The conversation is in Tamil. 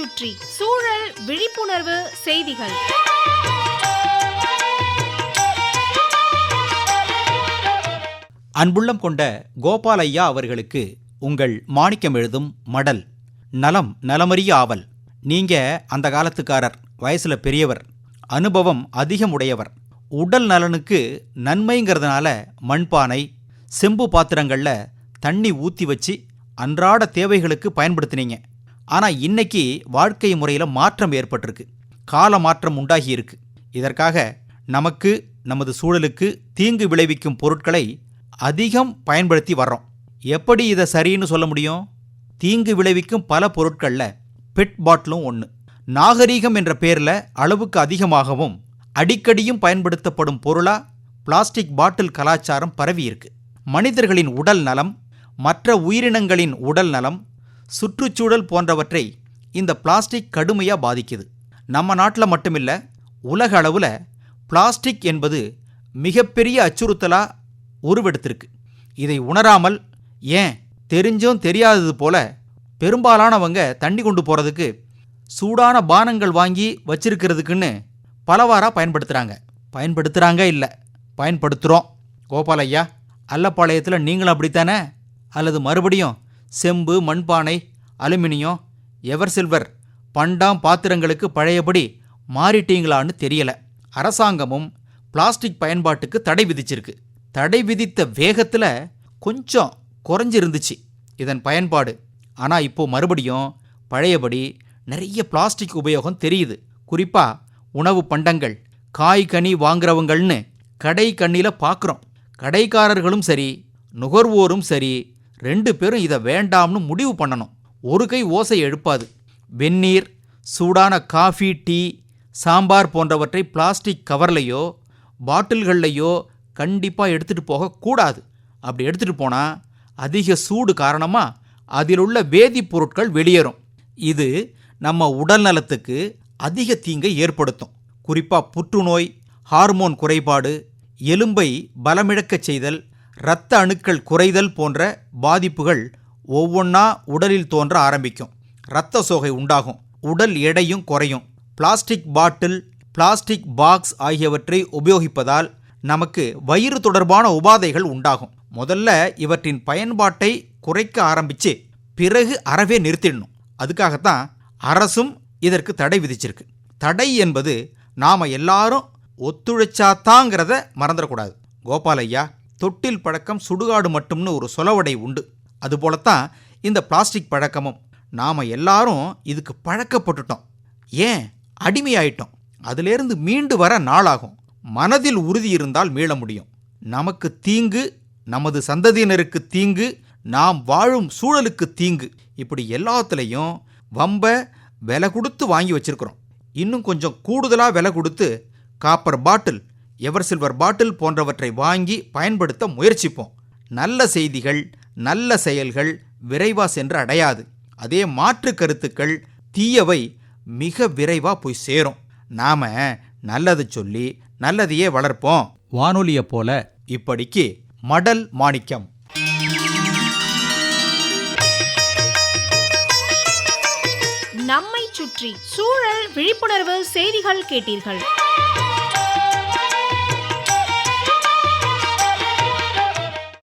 சுற்றி சூழல் விழிப்புணர்வு செய்திகள். அன்புள்ளம் கொண்ட கோபாலையா அவர்களுக்கு உங்கள் மாணிக்கம் எழுதும் மடல். நலம் நலமறிய ஆவல். நீங்க அந்த காலத்துக்காரர் வயசுல பெரியவர். அனுபவம் அதிகம் உடையவர். உடல் நலனுக்கு நன்மைங்கிறதுனால மண்பானை செம்பு பாத்திரங்கள்ல தண்ணி ஊற்றி வச்சு அன்றாட தேவைகளுக்கு பயன்படுத்தினீங்க. ஆனால் இன்னைக்கு வாழ்க்கை முறையில் மாற்றம் ஏற்பட்டிருக்கு. கால மாற்றம் உண்டாகி இருக்கு இதற்காக நமக்கு நமது சூழலுக்கு தீங்கு விளைவிக்கும் பொருட்களை அதிகம் பயன்படுத்தி வர்றோம். எப்படி இதை சரின்னு சொல்ல முடியும்? தீங்கு விளைவிக்கும் பல பொருட்களில் பெட் பாட்டிலும் ஒன்று நாகரீகம் என்ற பேரில் அளவுக்கு அதிகமாகவும் அடிக்கடியும் பயன்படுத்தப்படும் பொருளாக பிளாஸ்டிக் பாட்டில் கலாச்சாரம் பரவி இருக்கு மனிதர்களின் உடல் நலம் மற்ற உயிரினங்களின் உடல் நலம் சுற்றுச்சூழல் போன்றவற்றை இந்த பிளாஸ்டிக் கடுமையாக பாதிக்குது. நம்ம நாட்டில் மட்டுமில்ல உலக அளவில் பிளாஸ்டிக் என்பது மிகப்பெரிய அச்சுறுத்தலாக உருவெடுத்திருக்கு. இதை உணராமல் ஏன் தெரிஞ்சும் தெரியாதது போல பெரும்பாலானவங்க தண்ணி கொண்டு போகிறதுக்கு சூடான பானங்கள் வாங்கி வச்சிருக்கிறதுக்குன்னு பலவாராக பயன்படுத்துகிறாங்க பயன்படுத்துகிறாங்க இல்லை பயன்படுத்துகிறோம் கோபாலையா அல்லப்பாளையத்தில் நீங்களும் அப்படித்தானே? அல்லது மறுபடியும் செம்பு மண்பானை அலுமினியம் எவர் சில்வர் பண்டாம் பாத்திரங்களுக்கு பழையபடி மாறிட்டீங்களான்னு தெரியல. அரசாங்கமும் பிளாஸ்டிக் பயன்பாட்டுக்கு தடை விதிச்சிருக்கு. தடை விதித்த வேகத்தில் கொஞ்சம் குறைஞ்சிருந்துச்சு இதன் பயன்பாடு. ஆனால் இப்போ மறுபடியும் பழையபடி நிறைய பிளாஸ்டிக் உபயோகம் தெரியுது. குறிப்பாக உணவு பண்டங்கள் காய் கனி வாங்குறவங்கள்னு கடை கண்ணியில் பார்க்குறோம் கடைக்காரர்களும் சரி நுகர்வோரும் சரி ரெண்டு பேரும் இதை வேண்டாம்னு முடிவு பண்ணணும். ஒரு கை ஓசை எழுப்பாது. வெந்நீர் சூடான காஃபி டீ சாம்பார் போன்றவற்றை பிளாஸ்டிக் கவர்லையோ பாட்டில்கள்லையோ கண்டிப்பாக எடுத்துகிட்டு போகக்கூடாது அப்படி எடுத்துகிட்டு போனால் அதிக சூடு காரணமாக அதில் உள்ள வேதிப்பொருட்கள் வெளியேறும். இது நம்ம உடல் நலத்துக்கு அதிக தீங்கை ஏற்படுத்தும். குறிப்பாக புற்றுநோய் ஹார்மோன் குறைபாடு எலும்பை பலமிழக்கச் செய்தல் இரத்த அணுக்கள் குறைதல் போன்ற பாதிப்புகள் ஒவ்வொன்றா உடலில் தோன்ற ஆரம்பிக்கும். இரத்த சோகை உண்டாகும். உடல் எடையும் குறையும். பிளாஸ்டிக் பாட்டில் பிளாஸ்டிக் பாக்ஸ் ஆகியவற்றை உபயோகிப்பதால் நமக்கு வயிறு தொடர்பான உபாதைகள் உண்டாகும். முதல்ல இவற்றின் பயன்பாட்டை குறைக்க ஆரம்பித்து பிறகு அறவே நிறுத்திடணும். அதுக்காகத்தான் அரசும் இதற்கு தடை விதிச்சிருக்கு. தடை என்பது நாம் எல்லாரும் ஒத்துழைச்சாத்தாங்கிறத மறந்துடக்கூடாது. கோபாலையா தொட்டில் பழக்கம் சுடுகாடு மட்டும்னு ஒரு சொலவடை உண்டு. அதுபோலத்தான் இந்த பிளாஸ்டிக் பழக்கமும். நாம் எல்லாரும் இதுக்கு பழக்கப்பட்டுட்டோம். ஏன்? அடிமையாயிட்டோம். அதிலேருந்து மீண்டு வர நாளாகும். மனதில் உறுதி இருந்தால் மீள முடியும். நமக்கு தீங்கு நமது சந்ததியினருக்கு தீங்கு நாம் வாழும் சூழலுக்கு தீங்கு. இப்படி எல்லாத்துலேயும் வம்ப விலை கொடுத்து வாங்கி வச்சிருக்கிறோம். இன்னும் கொஞ்சம் கூடுதலாக விலை கொடுத்து காப்பர் பாட்டில் எவர் சில்வர் பாட்டில் போன்றவற்றை வாங்கி பயன்படுத்த முயற்சிப்போம். நல்ல செய்திகள் நல்ல செயல்கள் விரைவா சென்று அடையாது. அதே மாற்று கருத்துக்கள் தீயவை மிக விரைவா போய் சேரும். நாம நல்லது சொல்லி நல்லதையே வளர்ப்போம். வானொலியை போல இப்படிக்கு மடல் மாணிக்கம். நம்மை சுற்றி சூழல் விழிப்புணர்வு செய்திகள் கேட்டீர்கள்.